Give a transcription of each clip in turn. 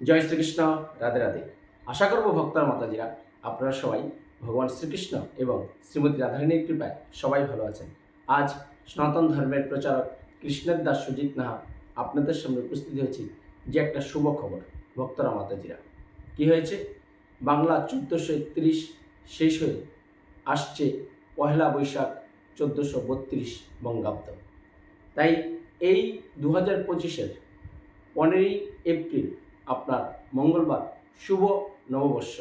জয় শ্রীকৃষ্ণ, রাধে রাধে। আশা করব ভক্তরা, মাতাজিরা, আপনারা সবাই ভগবান শ্রীকৃষ্ণ এবং শ্রীমতী রাধারণীর কৃপায় সবাই ভালো আছেন। আজ সনাতন ধর্মের প্রচারক কৃষ্ণের দাস সুজিত নাহা আপনাদের সামনে উপস্থিত হয়েছি যে একটা শুভ খবর, ভক্তরা, মাতাজিরা। কি হয়েছে? বাংলা চোদ্দোশো একত্রিশ শেষ হয়ে আসছে পহেলা বৈশাখ চোদ্দোশো বত্রিশ বঙ্গাব্দ। তাই এই দু হাজার পঁচিশের পনেরোই এপ্রিল আপনার মঙ্গলবার, শুভ নববর্ষ।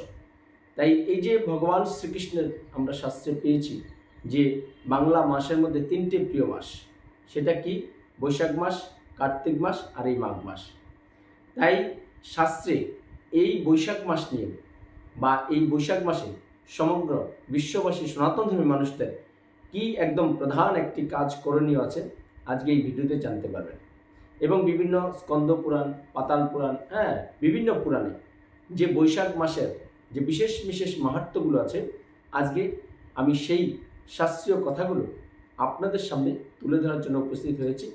তাই এই যে ভগবান শ্রীকৃষ্ণের আমরা শাস্ত্রে পেয়েছি যে বাংলা মাসের মধ্যে তিনটে প্রিয় মাস, সেটা কি? বৈশাখ মাস, কার্তিক মাস আর এই মাঘ মাস। তাই শাস্ত্রে এই বৈশাখ মাস নিয়ে বা এই বৈশাখ মাসে সমগ্র বিশ্ববাসী সনাতন ধর্মী মানুষদের কি একদম প্রধান একটি কাজ করণীয় আছে, আজকে এই ভিডিওতে জানতে পারবেন। এবং বিভিন্ন স্কন্দ পুরাণ, পাতাল পুরাণ হ্যাঁ বিভিন্ন পুরাণে যে বৈশাখ মাসের যে বিশেষ বিশেষ মাহাত্ম্যগুলো আছে, আজকে আমি সেই শাস্ত্রীয় কথাগুলো আপনাদের সামনে তুলে ধরার জন্য উপস্থিত হয়েছি।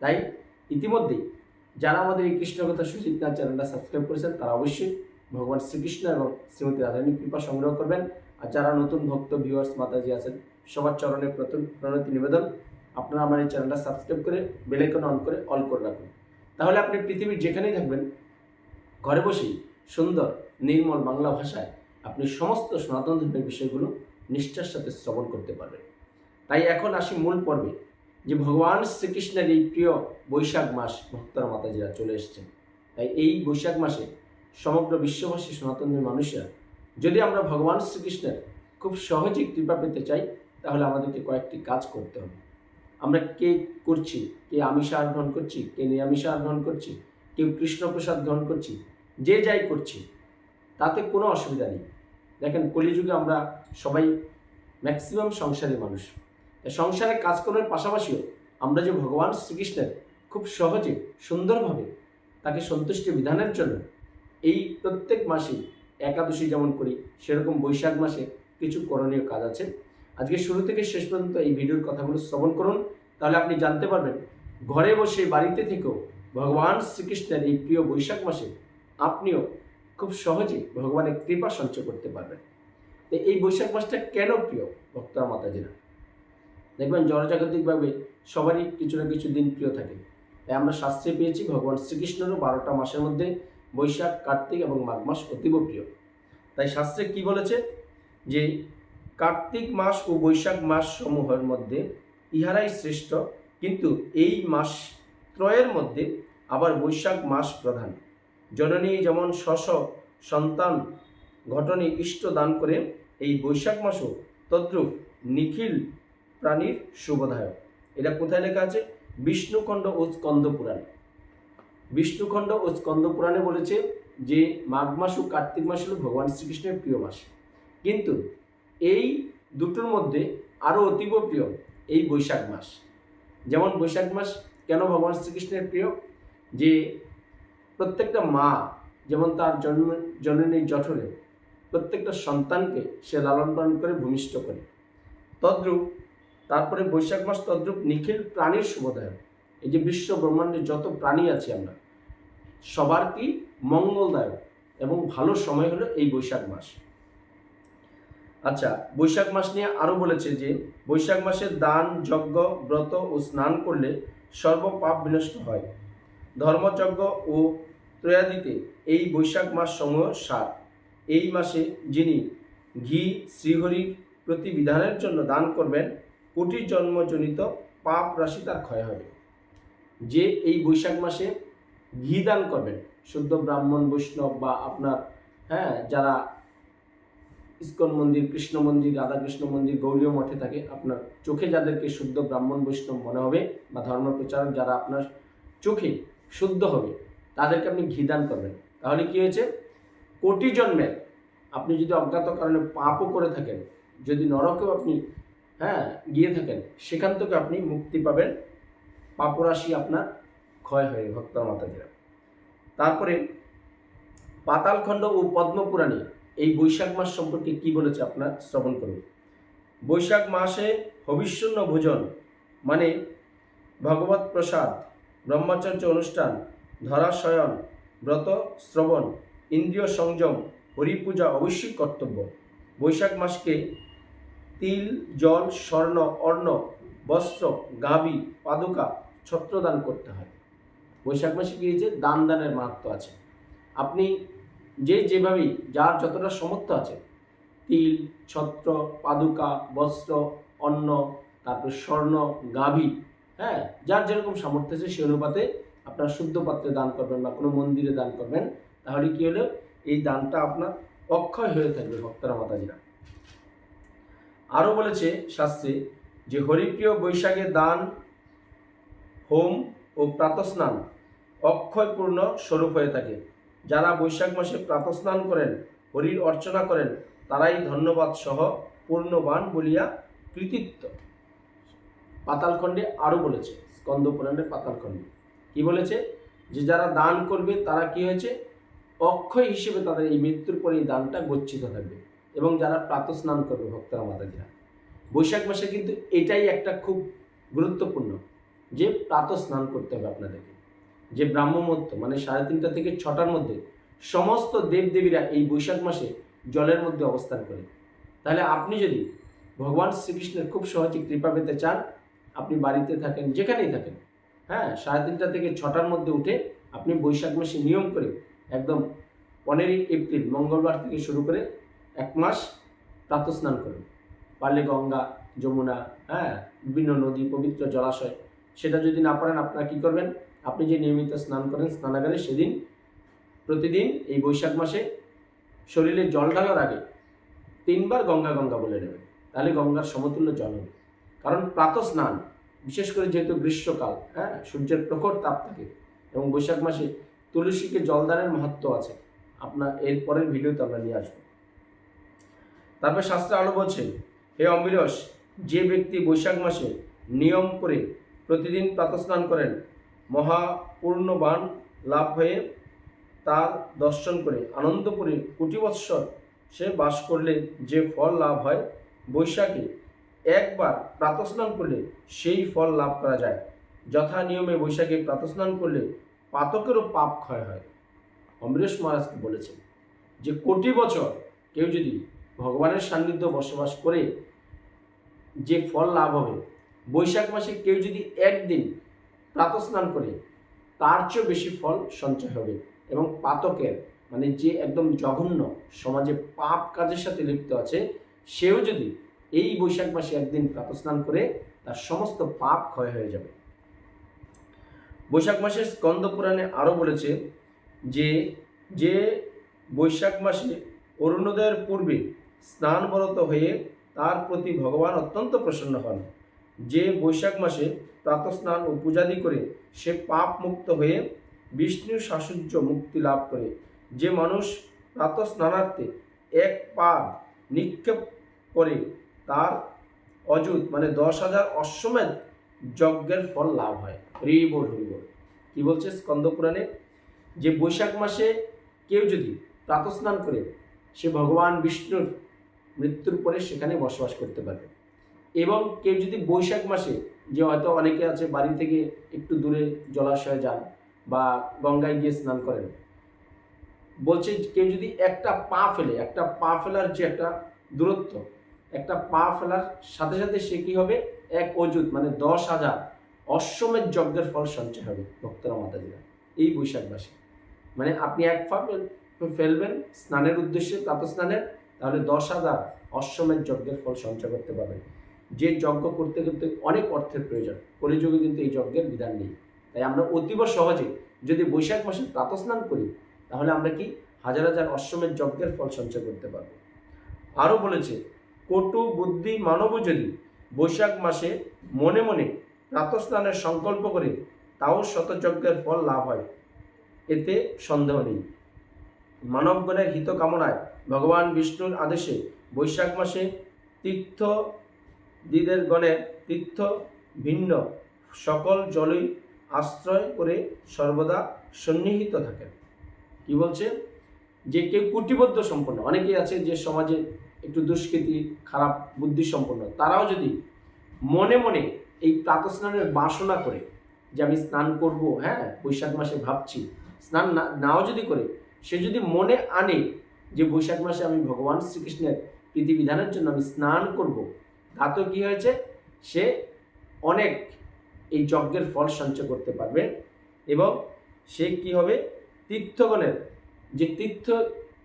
তাই ইতিমধ্যেই যারা আমাদের এই কৃষ্ণকথা সুচিত নাথ চ্যানেলটা সাবস্ক্রাইব করেছেন, তারা অবশ্যই ভগবান শ্রীকৃষ্ণ এবং শ্রীমতী রাধারণী কৃপা সংগ্রহ করবেন। আর যারা নতুন ভক্ত ভিউয়ার্স মাতাজি আছেন, সবার চরণে প্রণতি নিবেদন। আপনারা আমার এই চ্যানেলটা সাবস্ক্রাইব করে বেলাইকন অন করে অল করে রাখুন। তাহলে আপনি পৃথিবীর যেখানেই থাকবেন, ঘরে বসেই সুন্দর, নির্মল বাংলা ভাষায় আপনি সমস্ত সনাতন ধর্মের বিষয়গুলো নিষ্ঠার সাথে শ্রবণ করতে পারবেন। তাই এখন আসি মূল পর্বে, যে ভগবান শ্রীকৃষ্ণের এই প্রিয় বৈশাখ মাস ভক্তরা মাতাজিরা চলে এসেছেন। তাই এই বৈশাখ মাসে সমগ্র বিশ্ববাসী সনাতনের মানুষরা, যদি আমরা ভগবান শ্রীকৃষ্ণের খুব সহজেই কৃপা পেতে চাই, তাহলে আমাদেরকে কয়েকটি কাজ করতে হবে। আমরা কে করছি? কে আমিষ আহার গ্রহণ করছি? কে নিরামিষ আহার গ্রহণ করছি? কেউ কৃষ্ণপ্রসাদ গ্রহণ করছি? যে যাই করছি, তাতে কোনো অসুবিধা নেই। দেখেন, কলিযুগে আমরা সবাই ম্যাক্সিমাম সংসারী মানুষ। সংসারে কাজকর্মের পাশাপাশিও আমরা যে ভগবান শ্রীকৃষ্ণের খুব সহজে, সুন্দরভাবে তাকে সন্তুষ্টি বিধানের জন্য এই প্রত্যেক মাসেই একাদশী যেমন করি, সেরকম বৈশাখ মাসে কিছু করণীয় কাজ আছে। আজকে শুরু থেকে শেষ পর্যন্ত এই ভিডিওর কথাগুলো শ্রবণ করুন। তাহলে আপনি জানতে পারবেন, ঘরে বসে বাড়িতে থেকেও ভগবান শ্রীকৃষ্ণের এই প্রিয় বৈশাখ মাসে আপনিও খুব সহজে ভগবানের কৃপা সঞ্চয় করতে পারবেন। এই বৈশাখ মাসটা কেন প্রিয়, ভক্তরা মাতাজিরা দেখবেন জনজাগতিকভাবে সবারই কিছু না কিছু দিন প্রিয় থাকে। তাই আমরা শাস্ত্রে পেয়েছি ভগবান শ্রীকৃষ্ণেরও বারোটা মাসের মধ্যে বৈশাখ, কার্তিক এবং মাঘ মাস অতীব প্রিয়। তাই শাস্ত্রে কি বলেছে? যে কার্তিক মাস ও বৈশাখ মাস সমূহের মধ্যে ইহারাই শ্রেষ্ঠ, কিন্তু এই মাস ত্রয়ের মধ্যে আবার বৈশাখ মাস প্রধান। জননী যেমন শশ সন্তান ঘটনে ইষ্ট দান করে এই বৈশাখ মাসও তদ্রূপ নিখিল প্রাণীর শুভদায়ক। এটা কোথায় লেখা আছে? বিষ্ণুখণ্ড ও স্কন্দ পুরাণে। বিষ্ণুখণ্ড ও স্কন্দ পুরাণে বলেছে যে, মাঘ মাস ও কার্তিক মাস হলো ভগবান শ্রীকৃষ্ণের প্রিয় মাস। কিন্তু এই দুটোর মধ্যে আরও অতীব প্রিয় এই বৈশাখ মাস। যেমন বৈশাখ মাস কেন ভগবান শ্রীকৃষ্ণের প্রিয়? যে প্রত্যেকটা মা যেমন তার জন্ম জননীর জঠরে প্রত্যেকটা সন্তানকে সে লালন পালন করে ভূমিষ্ঠ করে। তদ্রূপ তারপরে বৈশাখ মাস তদ্রূপ নিখিল প্রাণীর শুভদায়ক এই যে বিশ্ব ব্রহ্মাণ্ডে যত প্রাণী আছে আমরা, সবার কি মঙ্গলদায়ক এবং ভালো সময় হলো এই বৈশাখ মাস। আচ্ছা বৈশাখ মাস নিয়ে আরও বলেছে যে, বৈশাখ মাসে দান, যজ্ঞ, ব্রত ও স্নান করলে সর্ব পাপ বিনষ্ট হয়। ধর্মযজ্ঞ ও ত্রয়াদিতে এই বৈশাখ মাস সমূহ সার। এই মাসে যিনি ঘি, শ্রীহরির প্রতি বিধানের জন্য দান করবেন, কোটি জন্মজনিত পাপ রাশি তার ক্ষয় হবে। যে এই বৈশাখ মাসে ঘি দান করবেন, শুদ্ধ ব্রাহ্মণ, বৈষ্ণব বা আপনার হ্যাঁ যারা ইস্কন মন্দির, কৃষ্ণ মন্দির, রাধাকৃষ্ণ মন্দির, গৌরীয় মঠে থাকে। আপনার চোখে যাদেরকে শুদ্ধ ব্রাহ্মণ, বৈষ্ণব মনে হবে বা ধর্ম প্রচারক যারা আপনার চোখে শুদ্ধ হবে, তাদেরকে আপনি ঘিদান করবেন। তাহলে কি হয়েছে? কোটি জন্মের আপনি যদি অজ্ঞাত কারণে পাপও করে থাকেন, যদি নরকেও আপনি হ্যাঁ গিয়ে থাকেন, সেখান থেকে আপনি মুক্তি পাবেন। পাপরাশি আপনার ক্ষয় হয়ে ভক্ত মাতাজিরা। তারপরে পাতালখণ্ড ও পদ্মপুরাণে এই বৈশাখ মাস সম্পর্কে কি বলেছে আপনার? শ্রবণ করুন। বৈশাখ মাসে হবিষ্যন্ন ভোজন মানে ভগবত প্রসাদ, ব্রহ্মচর্য অনুষ্ঠান, ধরাশয়ন, ব্রত, শ্রবণ, ইন্দ্রিয় সংযম, হরিপূজা, অবশ্যই কর্তব্য। বৈশাখ মাসকে তিল, জল, স্বর্ণ অর্ণ বস্ত্র, গাবি, পাদুকা, ছত্রদান করতে হয়। বৈশাখ মাসে কি হয়েছে? দান দানের মাহাত্ম আছে। আপনি যে যেভাবেই, যার যতটা সামর্থ্য আছে, তিল, ছত্র, পাদুকা, বস্ত্র, অন্ন, তারপর স্বর্ণ, গাভী হ্যাঁ যার যেরকম সামর্থ্য আছে সেই অনুপাতে আপনার শুদ্ধ পাত্রে দান করবেন বা কোনো মন্দিরে দান করবেন, তাহলে কি হলো? এই দানটা আপনার অক্ষয় হয়ে থাকবে ভক্তরা, মাতাজিরা। আরও বলেছে শাস্ত্রে যে, হরিপ্রিয় বৈশাখে দান, হোম ও প্রাতস্নান অক্ষয়পূর্ণ স্বরূপ হয়ে থাকে। যারা বৈশাখ মাসে প্রাতস্নান করেন, হরির অর্চনা করেন, তারাই ধন্যবাদ সহ পূর্ণবান বলিয়া কৃতিত্ব। পাতালখণ্ডে আরও বলেছে স্কন্দ পুরাণের পাতালখণ্ডে। কি বলেছে? যে যারা দান করবে, তারা কি হয়েছে? অক্ষয় হিসেবে তাদের এই মৃত্যুর পরে এই দানটা গচ্ছিত থাকবে এবং যারা প্রাতস্নান করবে, ভক্তরা, মাতাজিরা। বৈশাখ মাসে কিন্তু এটাই একটা খুব গুরুত্বপূর্ণ যে প্রাতঃ স্নান করতে হবে আপনাদেরকে। যে ব্রাহ্মমূর্ত মানে সাড়ে তিনটা থেকে ছটার মধ্যে সমস্ত দেবদেবীরা এই বৈশাখ মাসে জলের মধ্যে অবস্থান করে। তাহলে আপনি যদি ভগবান শ্রীকৃষ্ণের খুব সহজে কৃপা পেতে চান, আপনি বাড়িতে থাকেন, যেখানেই থাকেন হ্যাঁ সাড়ে তিনটা থেকে ছটার মধ্যে উঠে আপনি বৈশাখ মাসে নিয়ম করে একদম পনেরোই এপ্রিল, মঙ্গলবার থেকে শুরু করে এক মাস প্রাতঃ স্নান করুন। পারলে গঙ্গা, যমুনা হ্যাঁ বিভিন্ন নদী, পবিত্র জলাশয়, সেটা যদি না পারেন আপনারা কী করবেন? আপনি যে নিয়মিত স্নান করেন, স্নানাগারে সেদিন প্রতিদিন এই বৈশাখ মাসে শরীরে জল ঢালার আগে তিনবার গঙ্গা গঙ্গা বলে নেবেন। তাহলে গঙ্গার সমতুল্য জল হবে। কারণ প্রাতঃ স্নান, বিশেষ করে যেহেতু গ্রীষ্মকাল হ্যাঁ সূর্যের প্রখর তাপ থাকে এবং বৈশাখ মাসে তুলসীকে জলদানের মাহাত্ম আছে। আপনার এর পরের ভিডিওতে আমরা নিয়ে আসব। তারপর শাস্ত্রে আরও বলছেন হে অমিরস যে ব্যক্তি বৈশাখ মাসে নিয়ম করে প্রতিদিন প্রাতস্নান করেন মহাপূর্ণবান লাভ হয়ে তার দর্শন করে আনন্দপুরে কোটি বৎসর সে বাস করলে যে ফল লাভ হয় বৈশাখে। একবার প্রাতস্নান করলে সেই ফল লাভ করা যায়। যথা নিয়মে বৈশাখে প্রাতস্নান করলে পাতকেরও পাপ ক্ষয় হয়। অমরেশ মহারাজকে বলেছেন যে, কোটি বছর কেউ যদি ভগবানের সান্নিধ্য বসবাস করে যে ফল লাভ হবে, বৈশাখ মাসে কেউ যদি একদিন প্রাতস্নান করে তার চেয়েও বেশি ফল সঞ্চয় হবে এবং পাতকের মানে যে একদম জঘন্য সমাজে পাপ কাজের সাথে লিপ্ত আছে, সেও যদি এই বৈশাখ মাসে একদিন প্রাতস্নান করে তার সমস্ত পাপ ক্ষয় হয়ে যাবে। বৈশাখ মাসের স্কন্দ পুরাণে আরও বলেছে যে যে বৈশাখ মাসে অরুণোদয়ের পূর্বে স্নানবরত হয়ে তার প্রতি ভগবান অত্যন্ত প্রসন্ন হন। যে বৈশাখ মাসে প্রাতস্নান ও পূজাদি করে সে পাপ মুক্ত হয়ে বিষ্ণু শাসুজ্য মুক্তি লাভ করে। যে মানুষ প্রাতস্নানার্থে এক পাদ নিক্ষেপ করে, তার অযুত মানে দশ হাজার অশ্বমেধ যজ্ঞের ফল লাভ হয়। হরিবোল হরিবোল। কি বলছে স্কন্দ পুরাণে? যে বৈশাখ মাসে কেউ যদি প্রাতস্নান করে, সে ভগবান বিষ্ণুর মৃত্যুর পরে সেখানে বসবাস করতে পারবে। এবং কেউ যদি বৈশাখ মাসে যে হয়তো অনেকে আছে বাড়ি থেকে একটু দূরে জলাশয়ে যান বা গঙ্গায় গিয়ে স্নান করেন। বলছে কেউ যদি একটা পা ফেলে, একটা পা ফেলার যে একটা দূরত্ব, একটা পা ফেলার সাথে সাথে সে কী হবে? এক অযুত মানে দশ হাজার অশ্বমেধ যজ্ঞের ফল সঞ্চয় হবে ভক্তরা, মাতাজিরা। এই বৈশাখ মাসে মানে আপনি এক পা ফেলবেন স্নানের উদ্দেশ্যে প্রাতঃস্নানের তাহলে দশ হাজার অশ্বমেধ যজ্ঞের ফল সঞ্চয় করতে পারবেন। যে যজ্ঞ করতে করতে অনেক অর্থের প্রয়োজন। কলিযুগে কিন্তু এই যজ্ঞের বিধান নেই। তাই আমরা অতীব সহজে যদি বৈশাখ মাসে প্রাতঃস্নান করি, তাহলে আমরা কি হাজার হাজার অশ্বমেধ যজ্ঞের ফল সঞ্চয় করতে পারব? আরও বলেছে, কটু বুদ্ধি মানব যদি বৈশাখ মাসে মনে মনে প্রাতঃস্নানের সংকল্প করে, তাও শতযজ্ঞের ফল লাভ হয়। এতে সন্দেহ নেই। মানবগণের হিত কামনায় ভগবান বিষ্ণুর আদেশে বৈশাখ মাসে তীর্থ দিদের গণের তীর্থ, ভিন্ন, সকল জলই আশ্রয় করে সর্বদা সন্নিহিত থাকেন কি বলছে? যে কেউ কুটিবদ্ধ সম্পন্ন, অনেকেই আছে যে সমাজে একটু দুষ্কৃতি, খারাপ বুদ্ধি সম্পন্ন, তারাও যদি মনে মনে এই প্রাতঃস্নানের বাসনা করে যে আমি স্নান করব হ্যাঁ বৈশাখ মাসে ভাবছি, স্নান না, নাও যদি করে, সে যদি মনে আনে যে বৈশাখ মাসে আমি ভগবান শ্রীকৃষ্ণের প্রীতিবিধানের জন্য আমি স্নান করব তাতেও কী হয়েছে? সে অনেক এই যজ্ঞের ফল সঞ্চয় করতে পারবে এবং সে কি হবে? তীর্থগণের যে তীর্থ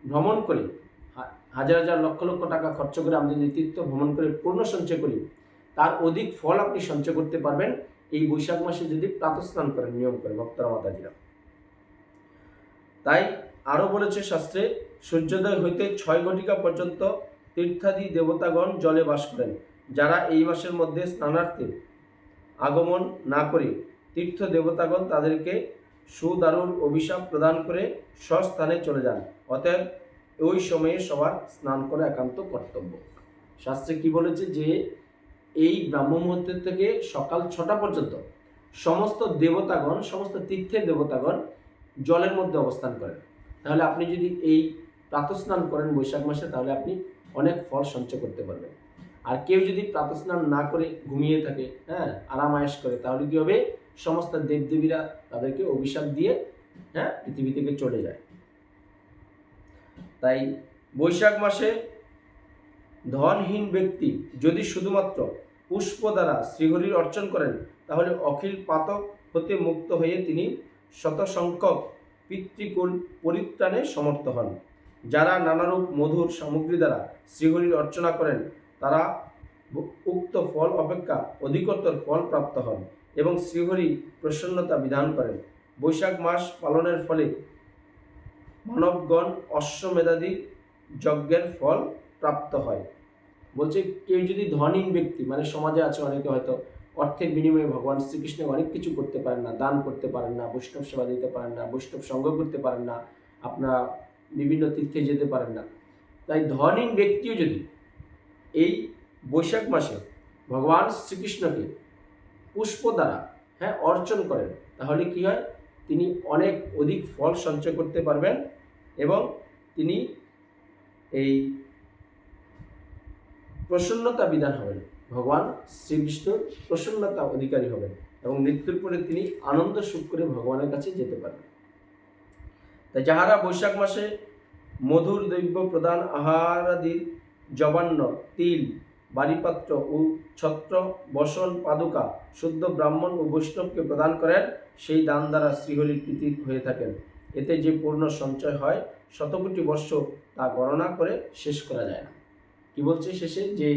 ভ্রমণ করে হাজার হাজার লক্ষ লক্ষ টাকা খরচ করে আপনি যদি তীর্থ ভ্রমণ করে পূর্ণ সঞ্চয় করি, তার অধিক ফল আপনি সঞ্চয় করতে পারবেন। এই বৈশাখ মাসে যদি প্রাতস্নান করেন, নিয়ম করে, ভক্তরা, মাতাজিরা। তাই আরও বলেছে শাস্ত্রে, সূর্যোদয় হইতে ছয় ঘটিকা পর্যন্ত তীর্থাদি দেবতাগণ জলে বাস করেন। যারা এই মাসের মধ্যে স্নানার্থে আগমন না করে তীর্থ দেবতাগণ তাদেরকে সুদারুর অভিশাপ প্রদান করে স্বস্থানে চলে যান। অতএব ওই সময়ে সবার স্নান করা একান্ত কর্তব্য। শাস্ত্রে কি বলেছে যে, এই ব্রাহ্ম মুহূর্তের থেকে সকাল ছটা পর্যন্ত সমস্ত দেবতাগণ, সমস্ত তীর্থের দেবতাগণ জলের মধ্যে অবস্থান করেন। তাহলে আপনি যদি এই প্রাতস্নান করেন বৈশাখ মাসে, তাহলে আপনি অনেক ফল সঞ্চয় করতে পারবেন। আর কেউ যদি প্রাতস্নান না করে ঘুমিয়ে থাকে হ্যাঁ আরাম আয়েস করে, তাহলে কি হবে? সমস্ত দেবদেবীরা তাদেরকে অভিশাপ দিয়ে হ্যাঁ পৃথিবী থেকে চলে যায়। তাই বৈশাখ মাসে ধনহীন ব্যক্তি যদি শুধুমাত্র পুষ্প দ্বারা শ্রীহরির অর্চন করেন, তাহলে অখিল পাতক হতে মুক্ত হয়ে তিনি শত সংখ্যক পিতৃকুল পরিত্রাণে সমর্থ হন। যারা নানারূপ মধুর সামগ্রী দ্বারা শ্রীহরির অর্চনা করেন তারা উক্ত ফল অপেক্ষা অধিকতর ফল প্রাপ্ত হন এবং শ্রীহরি প্রসন্নতা বিধান করেন। বৈশাখ মাস পালনের ফলে মানবগণ অশ্বমেধাদি যজ্ঞের ফল প্রাপ্ত হয়। বলছে, কেউ যদি ধনহীন ব্যক্তি মানে সমাজে আছে অনেকে হয়তো, অর্থের বিনিময়ে ভগবান শ্রীকৃষ্ণ অনেক কিছু করতে পারেন না, দান করতে পারেন না, বৈষ্ণব সেবা দিতে পারেন না, বৈষ্ণব সঙ্গ করতে পারেন না, আপনারা বিভিন্ন তীর্থে যেতে পারেন না। তাই ধনহীন ব্যক্তিও যদি এই বৈশাখ মাসে ভগবান শ্রীকৃষ্ণকে পুষ্প দ্বারা হ্যাঁ অর্চন করেন। তাহলে কি হয়? তিনি অনেক অধিক ফল সঞ্চয় করতে পারবেন এবং তিনি এই প্রসন্নতা বিধান হবেন। ভগবান শ্রীকৃষ্ণ প্রসন্নতা অধিকারী হবেন এবং মৃত্যুর পরে তিনি আনন্দ সুখ করে ভগবানের কাছে যেতে পারবেন। তাই যাহারা বৈশাখ মাসে মধুর দ্রব্য প্রদান আহারাদি জবান্ন, তিল বাড়িপাত্র ও ছত্র, বসন, পাদুকা, শুদ্ধ ব্রাহ্মণ ও বৈষ্ণবকে প্রদান করেন, সেই দান দ্বারা শ্রীহরির প্রীতি হয়ে থাকেন। এতে যে পূর্ণ সঞ্চয় হয় শতকোটি বর্ষ তা গণনা করে শেষ করা যায় না। কি বলছে শেষে? যে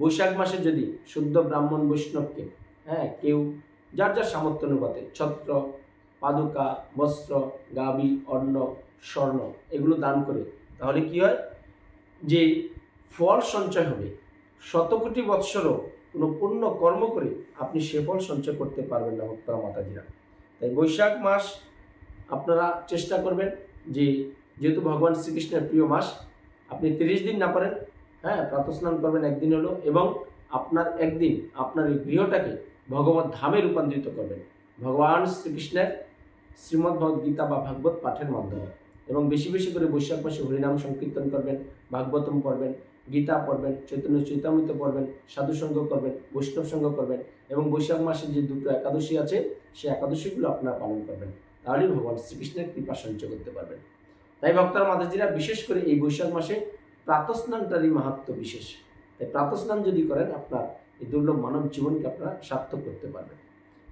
বৈশাখ মাসে যদি শুদ্ধ ব্রাহ্মণ বৈষ্ণবকে হ্যাঁ কেউ যার যার সামর্থ্য অনুপাতে ছত্র, পাদুকা, বস্ত্র, গাবি, অন্ন, স্বর্ণ এগুলো দান করে, তাহলে কি হয়? যে ফল সঞ্চয় হবে। শতকোটি বৎসরও কোনো পুণ্য কর্ম করে আপনি সে ফল সঞ্চয় করতে পারবেন না ভক্তরা মাতাজিরা। তাই বৈশাখ মাস আপনারা চেষ্টা করবেন যে, যেহেতু ভগবান শ্রীকৃষ্ণের প্রিয় মাস, আপনি তিরিশ দিন না পারেন হ্যাঁ প্রাতস্নান করবেন একদিন হলো এবং আপনার একদিন আপনার এই গৃহটাকে ভগবত ধামে রূপান্তরিত করবেন। ভগবান শ্রীকৃষ্ণের শ্রীমদ্ভগবত গীতা বা ভাগবত পাঠের মাধ্যমে এবং বেশি বেশি করে বৈশাখ মাসে হরিনাম সংকীর্তন করবেন, ভাগবতম পড়বেন গীতা পড়বেন, চৈতন্য চৈতামৃত পড়বেন সাধুসঙ্গ করবেন, বৈষ্ণব সঙ্গ করবেন এবং বৈশাখ মাসে যে দুটো একাদশী আছে, সেই একাদশীগুলো আপনারা পালন করবেন। তাহলেই ভগবান শ্রীকৃষ্ণের কৃপা সঞ্চয় করতে পারবেন। তাই ভক্তরা মাতাজিরা বিশেষ করে এই বৈশাখ মাসে প্রাতস্নানটারই মাহাত্ম বিশেষ। তাই প্রাতস্নান যদি করেন, আপনার এই দুর্লভ মানব জীবনকে আপনারা সার্থক করতে পারবেন।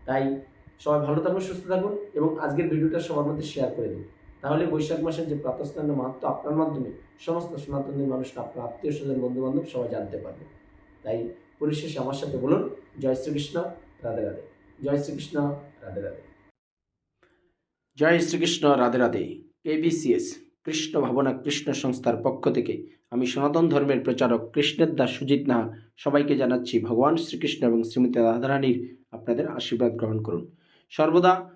তাই সবাই ভালো থাকুন, সুস্থ থাকুন এবং আজকের ভিডিওটা সবার মধ্যে শেয়ার করে দিন। তাহলে বৈশাখ মাসের যে প্রাতস্নানের মাহাত্ম আপনার মাধ্যমে, সমস্ত সনাতনী মানুষরা, আপনার আত্মীয় স্বজন বন্ধু বান্ধব সবাই জানতে পারবে। তাই পরিশেষে আমার সাথে বলুন, জয় শ্রীকৃষ্ণ, রাধে রাধে। জয় শ্রীকৃষ্ণ, রাধে রাধে। জয় শ্রীকৃষ্ণ, রাধে রাধে। কেবিসিএস কৃষ্ণ ভাবনা, কৃষ্ণ সংস্থার পক্ষ থেকে আমি সনাতন ধর্মের প্রচারক কৃষ্ণের দাস সুজিত নাহা সবাইকে জানাচ্ছি, ভগবান শ্রীকৃষ্ণ এবং শ্রীমতী রাধারানীর আপনাদের আশীর্বাদ গ্রহণ করুন। সর্বদা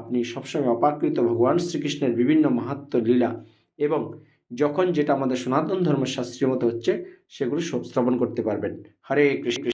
আপনি সবসময় অপাকৃত ভগবান শ্রীকৃষ্ণের বিভিন্ন মাহাত্ম লীলা এবং যখন যেটা আমাদের সনাতন ধর্মের শাস্ত্রীয় মতো হচ্ছে, সেগুলো শ্রবণ করতে পারবেন। হরে কৃষ্ণ।